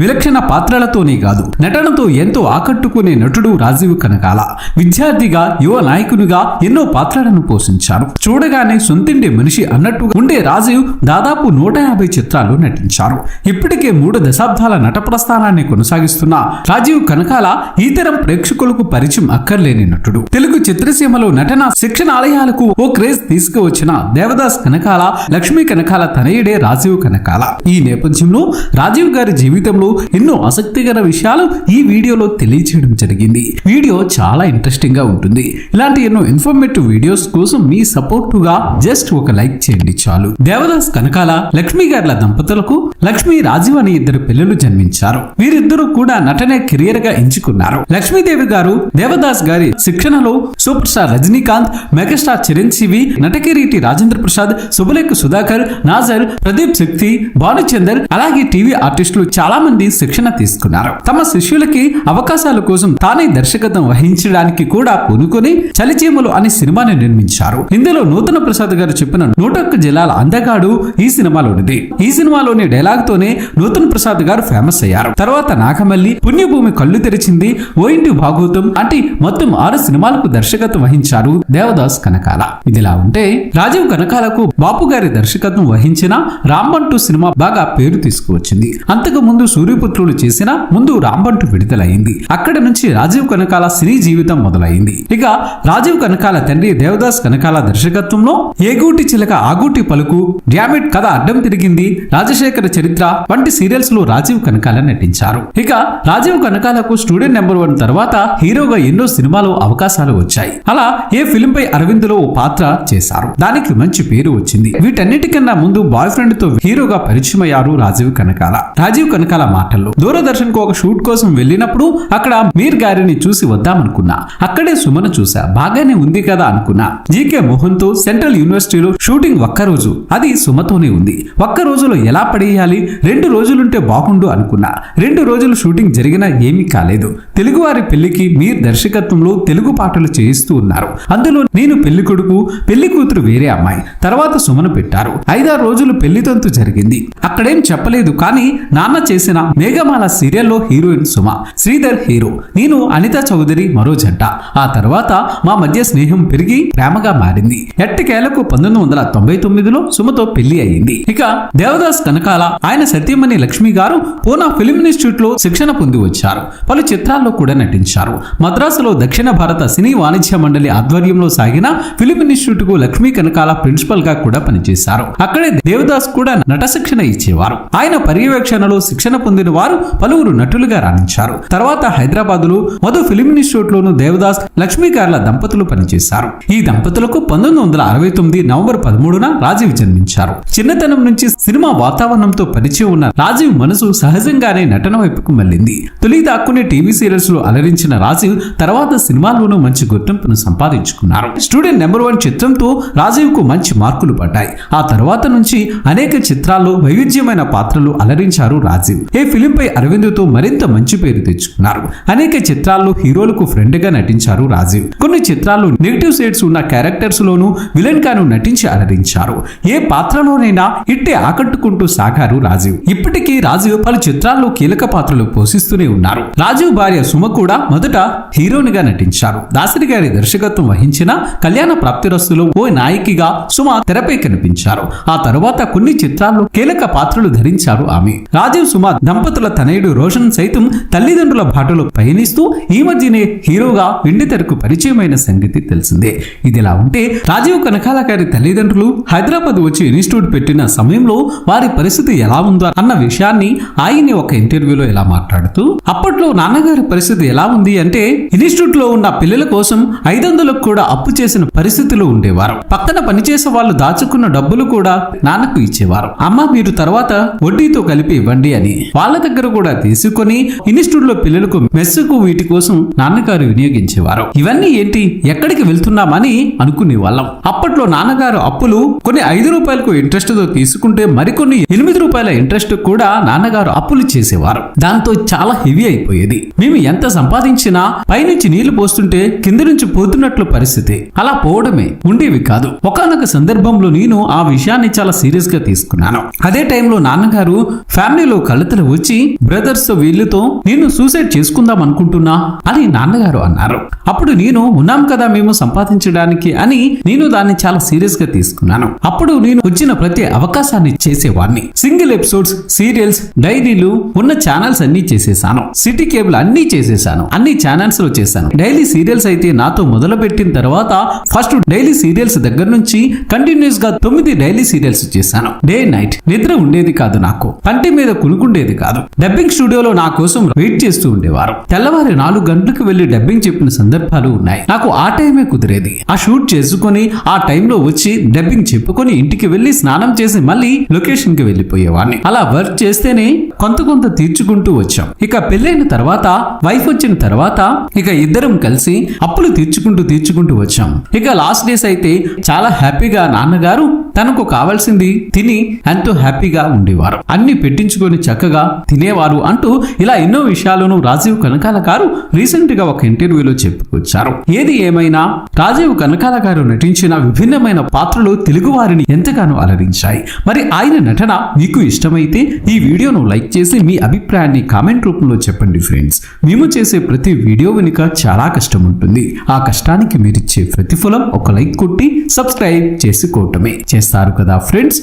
విలక్షణ పాత్రలతోనే కాదు నటనతో ఎంతో ఆకట్టుకునే నటుడు రాజీవ్ కనకాల. విద్యార్థిగా యువ నాయకునిగా ఎన్నో పాత్రలను పోషించారు. చూడగానే సొంతింటి మనిషి అన్నట్టు ఉండే రాజీవ్ దాదాపు నూట యాభై చిత్రాల్లో నటించారు. ఇప్పటికే మూడు దశాబ్దాల నట ప్రస్థానాన్ని కొనసాగిస్తున్న రాజీవ్ కనకాల ఈతరం ప్రేక్షకులకు పరిచయం అక్కర్లేని నటుడు. తెలుగు చిత్రసీమలో నటన శిక్షణ ఆలయాలకు ఓ క్రేజ్ తీసుకువచ్చిన దేవదాస్ కనకాల లక్ష్మీ కనకాల తనయుడే రాజీవ్ కనకాల. ఈ నేపథ్యంలో రాజీవ్ గారి జీవితంలో ఎన్నో ఆసక్తికర విషయాలు ఈ వీడియోలో తెలియచేయడం జరిగింది. వీడియో చాలా ఇంట్రెస్టింగ్గా ఉంటుంది. ఇలాంటి ఎన్నో ఇన్ఫర్మేటివ్ వీడియోస్ కోసం మీ సపోర్ట్గా జస్ట్ ఒక లైక్ చేయండి చాలు. దేవదాస్ కనకాల లక్ష్మీ గార్ల దంపతులకు లక్ష్మీ రాజీవ్ అనే ఇద్దరు పిల్లలు జన్మించారు. వీరిద్దరూ కూడా నటనే కెరియర్గా ఎంచుకున్నారు. లక్ష్మీదేవి గారు దేవదాస్ గారి శిక్షణలో super star Rajinikanth megastar Chiranjeevi నటకిరీటి Rajendra Prasad శుభలేఖ సుధాకర్ నాజర్ ప్రదీప్ శక్తి భానుచందర్ అలాగే టీవీ ఆర్టిస్టులు చాలా మంది శిక్షణ తీసుకున్నారు. తమ శిష్యులకి అవకాశాల కోసం తానే దర్శకత్వం వహించడానికి కూడా పూనుకొని చలిచీమలు అనే సినిమాని నిర్మించారు. ఇందులో నూతన ప్రసాద్ గారు చెప్పిన నూటొక్క జిల్లాల అందగాడు ఈ సినిమాలోనిది ఈ సినిమాలోని డైలాగ్ తోనే నూతన్ ప్రసాద్ గారు ఫేమస్ అయ్యారు. తర్వాత నాగమల్లి పుణ్యభూమి కళ్ళు తెరిచింది ఓ ఇంటి భాగవతం అంటే మొత్తం ఆరు సినిమాలకు దర్శకత్వం వహించారు దేవదాస్ కనకాల. ఇదిలా ఉంటే రాజీవ్ కనకాలకు బాపు గారి దర్శకత్వం వహించిన రాంబంటు సినిమా బాగా పేరు తీసుకువచ్చింది. అంతకు ముందు సూర్యపుత్రులు చేసిన ముందు రాంబంటు విడుదలైంది. అక్కడి నుంచి రాజీవ్ కనకాల సినీ జీవితం మొదలైంది. ఇక రాజీవ్ కనకాల తండ్రి దేవదాస్ కనకాల దర్శకత్వంలో ఏగూటి చిలక ఆగూటి పలుకు డ్యామిట్ కథ అడ్డం తిరిగింది రాజశేఖర చరిత్ర వంటి సీరియల్స్లో రాజీవ్ కనకాల నటించారు. ఇక రాజీవ్ కనకాలకు స్టూడెంట్ నెంబర్ వన్ తర్వాత హీరోగా ఎన్నో సినిమాలు అవకాశాలు వచ్చాయి. అలా ఏ ఫిల్మ్ పై అరవింద్లో ఓ పాత్ర చేశారు. దానికి మంచి పేరు వచ్చింది. వీటన్నిటికన్నా ముందు బాయ్ ఫ్రెండ్తో హీరోగా పరిచయం అయ్యారు రాజీవ్ కనకాల. రాజీవ్ కనకాల మాటల్లో. దూరదర్శన్కు ఒక షూట్ కోసం వెళ్ళినప్పుడు అక్కడ మీర్ గారిని చూసి వద్దామనుకున్నా. అక్కడే సుమను చూసా. బాగానే ఉంది కదా అనుకున్నా. జీకే మోహన్తో సెంట్రల్ యూనివర్సిటీలో షూటింగ్ ఒక్కరోజు. అది సుమతోనే ఉంది. ఒక్క రోజులో ఎలా పడేయాలి? రెండు రోజులుంటే బాగుండు అనుకున్నా. రెండు రోజులు షూటింగ్ జరిగినా ఏమీ కాలేదు. తెలుగువారి పెళ్ళికి మీర్ దర్శకత్వంలో తెలుగు పాటలు చేయిస్తూ ఉన్నారు. అందులో నేను పెళ్ళి కొడుకు పెళ్ళి కూతురు వేరే అమ్మాయి. తర్వాత సుమను పెట్టారు. ఐదారు రోజులు పెళ్ళి తంతు జరిగింది. అక్కడేం చెప్పలేదు కానీ నాన్న చేసిన మేఘమాల సీరియల్లో హీరోయిన్ సుమ శ్రీధర్ హీరో నేను అనిత చౌదరి మరో జంట. ఆ తర్వాత మా మధ్య స్నేహం పెరిగి ప్రేమగా మారింది. ఎట్టకేలకు పంతొమ్మిది వందల తొంభై తొమ్మిదిలో సుమతో పెళ్ళి అయింది ఇక దేవదాస్ కనకాల ఆయన సత్యమణి లక్ష్మి గారు పూనా ఫిల్మ్ ఇన్స్టిట్యూట్లో శిక్షణ పొంది వచ్చారు. పలు చిత్రాల్లో కూడా నటించారు. మద్రాసులో దక్షిణ భారత సినీ వాణిజ్య మండలి ఆధ్వర్యంలో సాగిన ఫిలిం ఇన్స్టిట్యూట్కు లక్ష్మీ కనకాల ప్రిన్సిపల్గా కూడా పనిచేశారు. అక్కడే దేవదాస్ కూడా నట శిక్షణ ఇచ్చేవారు. ఆయన పర్యవేక్షణలో శిక్షణ పొందిన వారు పలువురు నటులుగా రాణించారు. తర్వాత హైదరాబాద్లో మధు ఫిలిం ఇన్స్టిట్యూట్ లోను దేవదాస్ లక్ష్మీకార్ల దంపతులు పనిచేశారు. ఈ దంపతులకు పంతొమ్మిది వందల అరవై తొమ్మిది నవంబర్ పదమూడున రాజీవ్ జన్మించారు. చిన్నతనం నుంచి సినిమా వాతావరణంతో పరిచయం ఉన్న రాజీవ్ మనసు సహజంగానే నటన వైపుకు మళ్ళింది. తొలి దాక్కునే టీవీ సీరియల్స్లో అలరించిన రాజీవ్ తర్వాత సినిమాల్లోనూ మంచి గుర్తింపును సంపాదించుకున్నారు. స్టూడెంట్ నెంబర్ వన్ చిత్రంతో రాజీవ్కు మంచి మార్కులు పడ్డాయి. ఆ తర్వాత నుంచి అనేక చిత్రాల్లో వైవిధ్యమైన పాత్రలు అలరించారు రాజీవ్. ఏ ఫిలిం పై అరవింద్తో మరింత మంచి పేరు తెచ్చుకున్నారు. అనేక చిత్రాల్లో హీరోలకు ఫ్రెండ్గా నటించారు రాజీవ్. కొన్ని చిత్రాల్లో నెగిటివ్ సైడ్స్ ఉన్న క్యారెక్టర్స్ లోను విలన్ గాను నటించి అలరించారు. ఏ పాత్రలోనైనా ఇట్టే ఆకట్టుకుంటూ సాగారు రాజీవ్. ఇప్పటికీ రాజీవ్ పలు చిత్రాల్లో కీలక పాత్రలు పోషిస్తూనే ఉన్నారు. రాజీవ్ భార్య సుమ కూడా మొదట హీరోనిగా నటించారు. దాసరి గారి దర్శకత్వం వహించిన కళ్యాణ ప్రాప్తిరస్తులో ఓ నాయకిగా సుమ తెరపై కనిపించారు. ఆ తరువాత కొన్ని చిత్రాల్లో కీలక పాత్రలు ధరించారు ఆమె. రాజీవ్ సుమ దంపతుల తనయుడు రోషన్ సైతం తల్లిదండ్రుల బాటలో పయనిస్తూ ఈ మధ్యనే హీరోగా వెండి తెరకు పరిచయమైన సంగతి తెలిసిందే. ఇదిలా ఉంటే రాజీవ్ కనకాల గారి తల్లిదండ్రులు హైదరాబాద్ వచ్చి ఇన్స్టిట్యూట్ పెట్టిన సమయంలో వారి పరిస్థితి ఎలా ఉందో అన్న విషయాన్ని ఆయన్ని ఒక ఇంటర్వ్యూలో ఇలా మాట్లాడుతూ అప్పట్లో నాన్నగారి పరిస్థితి ఎలా ఉంది అంటే ఇన్స్టిట్యూట్లో ఉన్న పిల్లల కోసం ఐదు వందలకు కూడా అప్పు చేసిన పరిస్థితులు ఉండేవారు. పక్కన పనిచేసే వాళ్ళు దాచుకున్న డబ్బులు కూడా నాన్నకు ఇచ్చేవారు. అమ్మ మీరు తర్వాత వడ్డీతో కలిపి ఇవ్వండి అని వాళ్ళ దగ్గర కూడా తీసుకొని ఇన్స్టిట్యూట్లో పిల్లలకు మెస్సుకు వీటి కోసం నాన్నగారు వినియోగించేవారు. ఇవన్నీ ఏంటి? ఎక్కడికి వెళ్తున్నామని అనుకునే వాళ్ళం. అప్పట్లో నాన్నగారు అప్పులు కొన్ని ఐదు రూపాయలకు ఇంట్రెస్ట్తో తీసుకుంటే మరికొన్ని ఎనిమిది రూపాయల ఇంట్రెస్ట్ కూడా నాన్నగారు అప్పులు చేసేవారు. దాంతో చాలా హెవీ అయిపోయేది. మేము ఎంత సంపాదించినా పైనుంచి నీళ్ళు పోస్తుంటే కింద నుంచి పోతున్నట్లు పరిస్థితి. అలా పోవడమే ఉండేవి కాదు. ఒకనొక సందర్భంలో నేను ఆ విషయాన్ని చాలా సీరియస్గా తీసుకున్నాను. అదే టైంలో నాన్నగారు ఫ్యామిలీలో కలతలు వచ్చి బ్రదర్స్ వీళ్ళతో నేను సూసైడ్ చేసుకుందాం అనుకుంటున్నా అని నాన్నగారు అన్నారు. అప్పుడు నేను ఉన్నాం కదా మేము సంపాదించడానికి అని నేను దాన్ని చాలా సీరియస్గా తీసుకున్నాను. అప్పుడు నేను వచ్చిన ప్రతి అవకాశాన్ని చేసేవాడిని సింగిల్ ఎపిసోడ్స్ సీరియల్స్ డైరీలు ఉన్న ఛానల్స్ అన్ని చేసేసాను. సిటీ కేబుల్ అన్ని చేసేసాను. అన్ని ఛానల్స్లో చేశాను. డైలీ సీరియల్స్ అయితే నాతో మొదలు పెట్టిన తర్వాత ఫస్ట్ డైలీ సీరియల్స్ దగ్గర నుంచి కంటిన్యూస్గా తొమ్మిది డైలీ సీరియల్స్ చేశాను. డే నైట్ నిద్ర ఉండేది కాదు నాకు. పంటి మీద కునుకుండేది కాదు. డబ్బింగ్ స్టూడియోలో నా కోసం వెయిట్ చేస్తూ ఉండేవారు. తెల్లవారి నాలుగు గంటలకు వెళ్ళి డబ్బింగ్ చెప్పిన సందర్భాలు ఉన్నాయి. నాకు ఆ టైమే కుదిరేది. ఆ షూట్ చేసుకుని ఆ టైంలో వచ్చి డబ్బింగ్ చెప్పుకొని ఇంటికి వెళ్ళి స్నానం చేసి మళ్ళీ లొకేషన్కి వెళ్ళిపోయేవాడిని అలా వర్క్ చేస్తేనే కొంత కొంత తీర్చుకుంటూ వచ్చాం. ఇక పెళ్ళైన తర్వాత వైఫ్ వచ్చిన తర్వాత ఇక ఇద్దరం కలిసి అప్పులు తీర్చుకుంటూ తీర్చుకుంటూ వచ్చాం. ఇక లాస్ట్ డేస్ అయితే చాలా హ్యాపీగా నాన్నగారు తనకు కావాల్సింది తిని ఎంతో హ్యాపీగా ఉండేవారు. అన్ని పెట్టించుకొని చక్కగా తినేవారు అంటూ ఇలా ఎన్నో విషయాలను రాజీవ్ కనకాల గారు రీసెంట్గా ఒక ఇంటర్వ్యూలో చెప్పుకొచ్చారు. ఏది ఏమైనా రాజీవ్ కనకాల గారు నటించిన విభిన్నమైన పాత్రలు తెలుగు వారిని ఎంతగానో అలరించాయి. మరి ఆయన నటన మీకు ఇష్టమైతే ఈ వీడియోను లైక్ చేసి మీ అభిప్రాయాన్ని కామెంట్ రూపంలో చెప్పండి ఫ్రెండ్స్. మేము చేసే ప్రతి వీడియో వెనుక చాలా కష్టం ఉంటుంది. ఆ కష్టానికి మీరిచ్చే ప్రతిఫలం ఒక లైక్ కొట్టి సబ్స్క్రైబ్ చేసుకోవటమే. చేస్తారు కదా ఫ్రెండ్స్